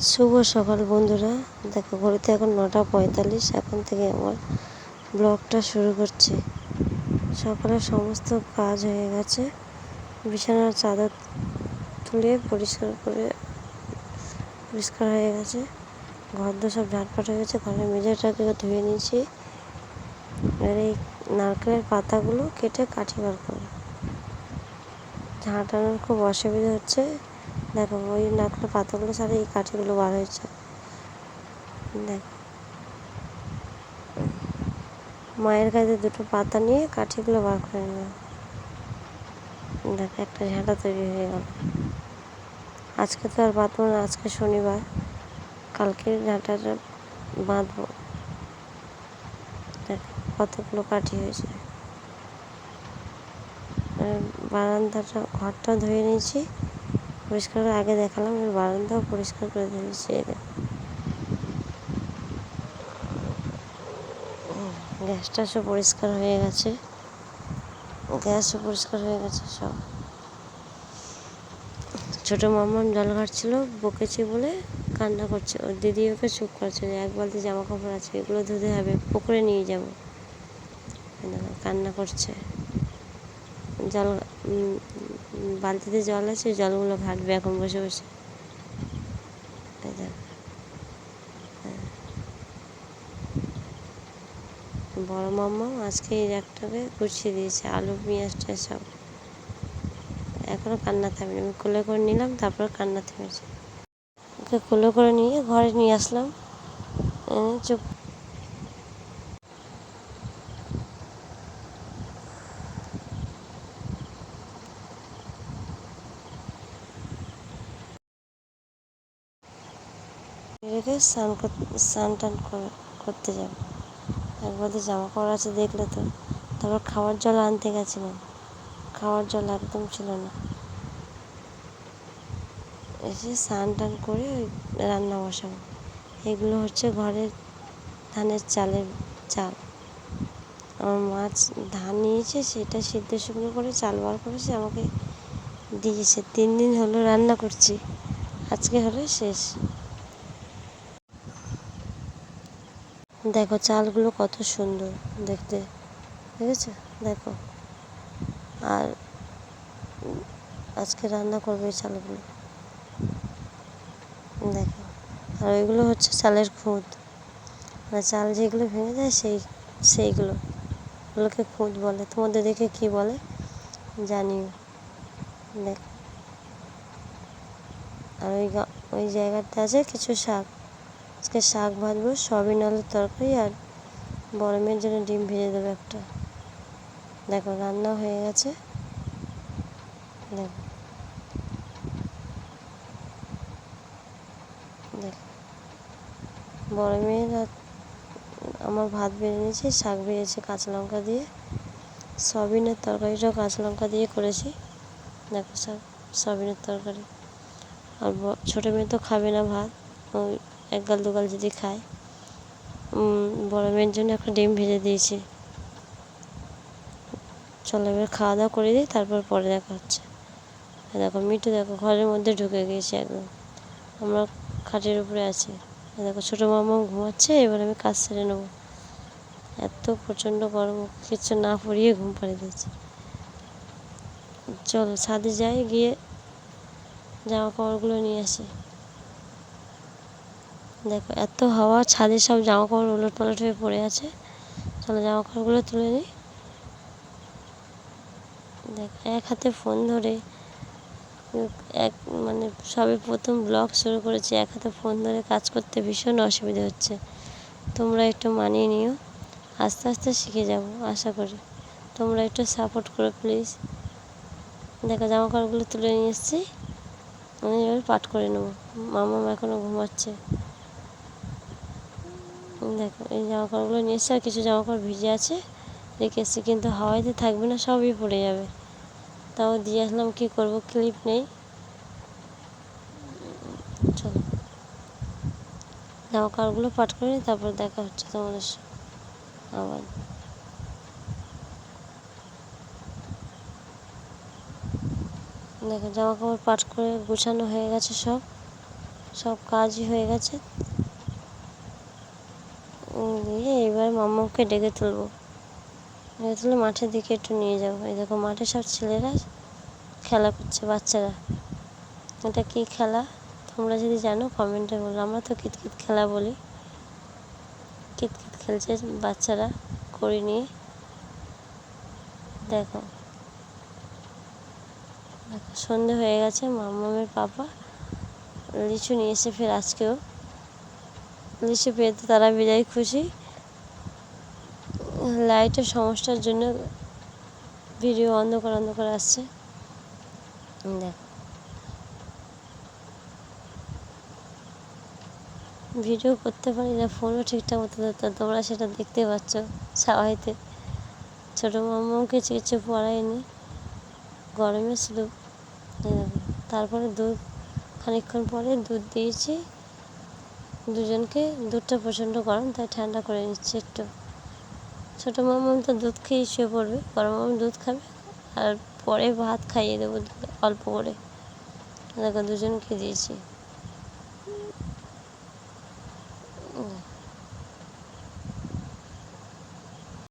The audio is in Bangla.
শুভ সকাল বন্ধুরা। দেখো, ঘড়িতে এখন নটা পঁয়তাল্লিশ। এখন থেকে আমার ব্লগটা শুরু করছি। সকালে সমস্ত কাজ হয়ে গেছে। বিছানার চাদর তুলে পরিষ্কার করে পরিষ্কার হয়ে গেছে। ঘর দোর সব ঝাটপাট হয়ে গেছে। ঘরের মেঝেটাকে ধুয়ে নিয়েছি। এবার এই নারকেলের পাতাগুলো কেটে কাঠি বার করে ঝাঁটানোর খুব অসুবিধা হচ্ছে। দেখো, ওই নারকেলের পাতাগুলো সাথে এই কাঠিগুলো বার হয়েছে। দেখো। মায়ের কাছে দুটো পাতা নিয়ে কাঠিগুলো বার করে নিলাম দেখো, একটা ঝাঁটা তৈরি হয়ে গেল। আজকে তো আর বাঁধবো না, আজকে শনিবার। কালকে ঝাঁটাটা বাঁধবো। দেখো, কতগুলো কাঠি হয়েছে। বারান্দাটা, ঘরটা ধুয়ে নিয়েছি। পরিষ্কার করে আগে দেখালাম, এবার বারান্দাও পরিষ্কার করে দিয়েছি গ্যাসটা সব পরিষ্কার হয়ে গেছে। গ্যাসও পরিষ্কার হয়ে গেছে সব। ছোটো মামাম জল ঘাটছিল, বকেছি বলে কান্না করছে। ওর দিদি ওকে চুপ করছে, যে এক বালতি জামা কাপড় আছে, এগুলো ধুতে হবে, পুকুরে নিয়ে যাব। কান্না করছে। জল বালতিতে জল আছে, জলগুলো ঘাটবে এখন বসে বসে। হ্যাঁ। বড় মাম্মা আজকে এই র্যাকটাকে গুছিয়ে দিয়েছে, আলু পেঁয়াজটা সব। এখনও কান্না থামেনি। আমি কোলে করে নিলাম, তারপর কান্না থেমেছে। ওকে কোলে করে নিয়ে ঘরে নিয়ে আসলাম। চুপ। রেখে স্নান স্নান টান করতে যাবে। একবার তো জামা কাপড় আছে দেখলে তো। তারপর খাওয়ার জল আনতে গেছিলাম। খাওয়ার জল একদম ছিল না। এসে স্নান টান করে রান্না বসাবো। এগুলো হচ্ছে ঘরের ধানের চালের চাল। আমার মাছ ধান নিয়েছে, সেটা সিদ্ধ শুকনো করে চাল বার করেছে, আমাকে দিয়েছে। তিন দিন হলো রান্না করছি। আজকে হলো শেষ। দেখো চালগুলো কত সুন্দর দেখতে ঠিক আছে দেখো। আর আজকে রান্না করবে এই চালগুলো। দেখো। আর ওইগুলো হচ্ছে চালের খুঁত। মানে চাল যেগুলো ভেঙে যায় সেই, সেইগুলো। ওগুলোকে খুঁত বলে। তোমাদের দেখে কি বলে? জানিও। দেখ। আর ওই ওই জায়গাতে আছে কিছু শাক। আজকে শাক ভাজবো, সয়াবিন আলুর তরকারি আর বড় মেয়ের জন্য ডিম ভেজে দেবো একটা। দেখো, রান্না হয়ে গেছে। দেখো। দেখো। বড় মেয়ের আমার ভাত বেড়ে নিয়েছি, শাক বেড়েছে কাঁচা লঙ্কা দিয়ে। সয়াবিনের তরকারিটাও কাঁচা লঙ্কা দিয়ে করেছি। দেখো শাক, সয়াবিনের তরকারি। আর ছোটো মেয়ে তো খাবে না ভাত, ওই এক গাল, দু গাল যদি খায়। বড় মেয়ের জন্য একটা ডিম ভেজে দিয়েছি। চলো এবার খাওয়া দাওয়া করে দিই, তারপর পরে দেখা হচ্ছে। দেখো, মিঠু দেখো, ঘরের মধ্যে ঢুকে গিয়েছে একদম। আমরা খাটের উপরে আছি। দেখো, ছোটো মামা ঘুমাচ্ছে, এবার আমি কাজ সেরে নেব। এত প্রচণ্ড গরম, কিছু না পড়িয়ে ঘুম পাড়িয়ে দিয়েছে। চলো ছাদে যাই, গিয়ে জামা কাপড়গুলো নিয়ে আসি। দেখো, এত হাওয়া, ছাদে সব জামা কাপড় উলট পালট হয়ে পড়ে আছে। চলো জামা কাপড়গুলো তুলে নিই। দেখ, এক হাতে ফোন ধরে, এক মানে সবে প্রথম ব্লগ শুরু করেছি, এক হাতে ফোন ধরে কাজ করতে ভীষণ অসুবিধে হচ্ছে। তোমরা একটু মানিয়ে নিও। আস্তে আস্তে শিখে যাব, আশা করি। তোমরা একটু সাপোর্ট করো প্লিজ দেখো জামা কাপড়গুলো তুলে নিয়ে এসেছি। আমি এবার পাঠ করে নেব। মামা এখনও ঘুমাচ্ছে। দেখো, এই জামা কাপড়গুলো নিয়ে এসছে, আর কিছু জামা কাপড় ভিজে আছে। রেখে এসছি, কিন্তু হাওয়াইতে থাকবে না, সবই পড়ে যাবে। তাও দিয়ে আসলাম, কী করব ক্লিপ নেই। চলো। জামা কাপড়গুলো পাট করে নিই, তারপর দেখা হচ্ছে তোমাদের আবার। দেখো জামা কাপড় পাট করে গুছানো হয়ে গেছে সব। সব কাজই হয়ে গেছে। দিয়ে এবার মাম্মাকে ডেকে তুলবো। ডেকে তুলে মাঠের দিকে একটু নিয়ে যাব। এই দেখো মাঠে সব ছেলেরা খেলা করছে, বাচ্চারা। এটা কী খেলা? তোমরা যদি জানো কমেন্টে বলো। আমরা তো কিতকিত খেলা বলি। কিতকিত খেলছে বাচ্চারা করে নিয়ে। দেখো। সন্ধে হয়ে গেছে মামামের পাপা লিচু নিয়ে এসে ফের আজকেও লিচু পেয়ে তো তারা বিদায় খুশি। লাইটের সমস্যার জন্য ভিডিও অন্ধকার অন্ধকার আসছে। ভিডিও করতে পারি না ফোনও ঠিকঠাক মতো ধরতে তোমরা সেটা দেখতে পাচ্ছ সবাইতে ছোটো মামাকে কিছু পড়ায়নি। গরমে শুধু তারপরে দুধ, খানিকক্ষণ পরে দুধ দিয়েছি। দুজনকে দুধটা প্রচণ্ড গরম, তাই ঠান্ডা করে নিচ্ছে একটু। ছোটো মামাম তো দুধ খেয়েই শুয়ে পড়বে, বড় মামা দুধ খাবে আর পরে ভাত খাইয়ে দেবো অল্প করে। দেখো দুজনকে দিয়েছি।